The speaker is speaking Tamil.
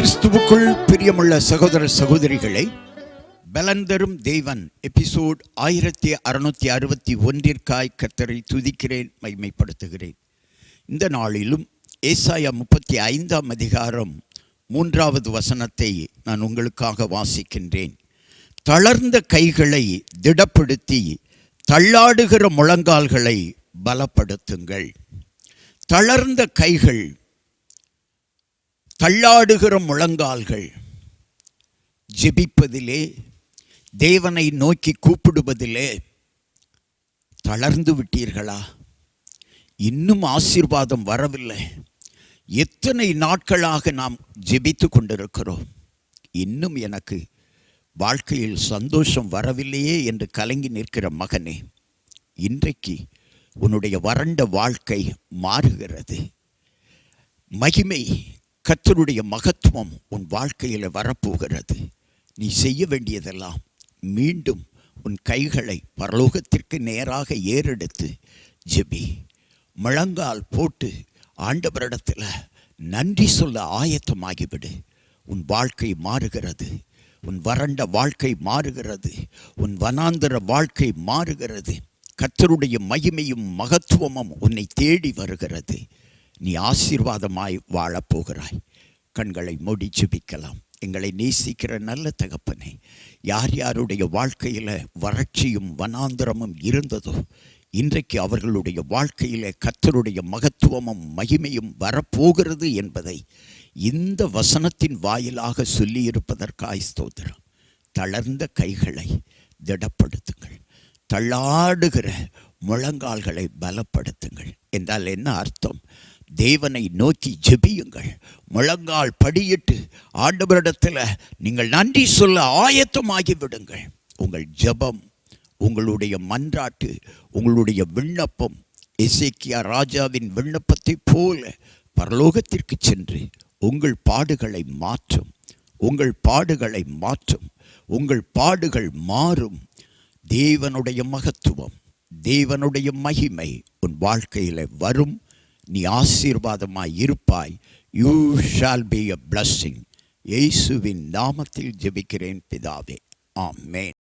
கிறிஸ்துவுக்குள் பிரியமுள்ள சகோதர சகோதரிகளை பலந்தரும் தேவன் எபிசோட் ஆயிரத்தி அறுநூத்தி அறுபத்தி ஒன்றிற்காய் கத்தரை துதிக்கிறேன் மைமைப்படுத்துகிறேன் இந்த நாளிலும் ஏசாயா முப்பத்தி ஐந்தாம் அதிகாரம் மூன்றாவது வசனத்தை நான் உங்களுக்காக வாசிக்கின்றேன். தளர்ந்த கைகளை திடப்படுத்தி தள்ளாடுகிற முழங்கால்களை பலப்படுத்துங்கள். தளர்ந்த கைகள் தள்ளாடுகிற முழங்கால்கள். ஜெபிப்பதிலே தேவனை நோக்கி கூப்பிடுவதிலே தளர்ந்து விட்டீர்களா? இன்னும் ஆசீர்வாதம் வரவில்லை. எத்தனை நாட்களாக நாம் ஜெபித்து கொண்டிருக்கிறோம்? இன்னும் எனக்கு வாழ்க்கையில் சந்தோஷம் வரவில்லையே என்று கலங்கி நிற்கிற மகனே இன்றைக்கு உன்னுடைய வறண்ட வாழ்க்கை மாறுகிறது. மகிமை கத்தருடைய மகத்துவம் உன் வாழ்க்கையில் வரப்போகிறது. நீ செய்ய வேண்டியதெல்லாம் மீண்டும் உன் கைகளை பரலோகத்திற்கு நேராக ஏறெடுத்து ஜெபி. முழங்கால் போட்டு ஆண்டவரிடத்தில் நன்றி சொல்ல ஆயத்தமாகிவிடு. உன் வாழ்க்கை மாறுகிறது. உன் வறண்ட வாழ்க்கை மாறுகிறது. உன் வனாந்தர வாழ்க்கை மாறுகிறது. கத்தருடைய மகிமையும் மகத்துவமும் உன்னை தேடி வருகிறது. நீ ஆசீர்வாதமாய் வாழப்போகிறாய். கண்களை மூடி ஜெபிக்கலாம். எங்களை நேசிக்கிற நல்ல தகப்பனே யார் யாருடைய வாழ்க்கையில் வறட்சியும் வனாந்தரமும் இருந்ததோ இன்றைக்கு அவர்களுடைய வாழ்க்கையில் கத்தருடைய மகத்துவமும் மகிமையும் வரப்போகிறது என்பதை இந்த வசனத்தின் வாயிலாக சொல்லியிருப்பதற்காய் ஸ்தோத்திரம். தளர்ந்த கைகளை திடப்படுத்துங்கள். தள்ளாடுகிற முழங்கால்களை பலப்படுத்துங்கள். என்றால் என்ன அர்த்தம்? தேவனை நோக்கி ஜெபியுங்கள். முழங்கால் படியிட்டு ஆண்டவரிடத்தில் நீங்கள் நன்றி சொல்ல ஆயத்தமாகி விடுங்கள். உங்கள் ஜெபம் உங்களுடைய மன்றாட்டு உங்களுடைய விண்ணப்பம் இசைக்கியா ராஜாவின் விண்ணப்பத்தைப் போல பரலோகத்திற்கு சென்று உங்கள் பாடுகளை மாற்றும் உங்கள் பாடுகளை மாற்றும் உங்கள் பாடுகள் மாறும். தேவனுடைய மகத்துவம் தேவனுடைய மகிமை உன் வாழ்க்கையில் வரும். நீ ஆசீர்வாதமாய் இருப்பாய். You shall be a blessing இயேசுவின் நாமத்தில் ஜெபிக்கிறேன் பிதாவே. ஆமேன்.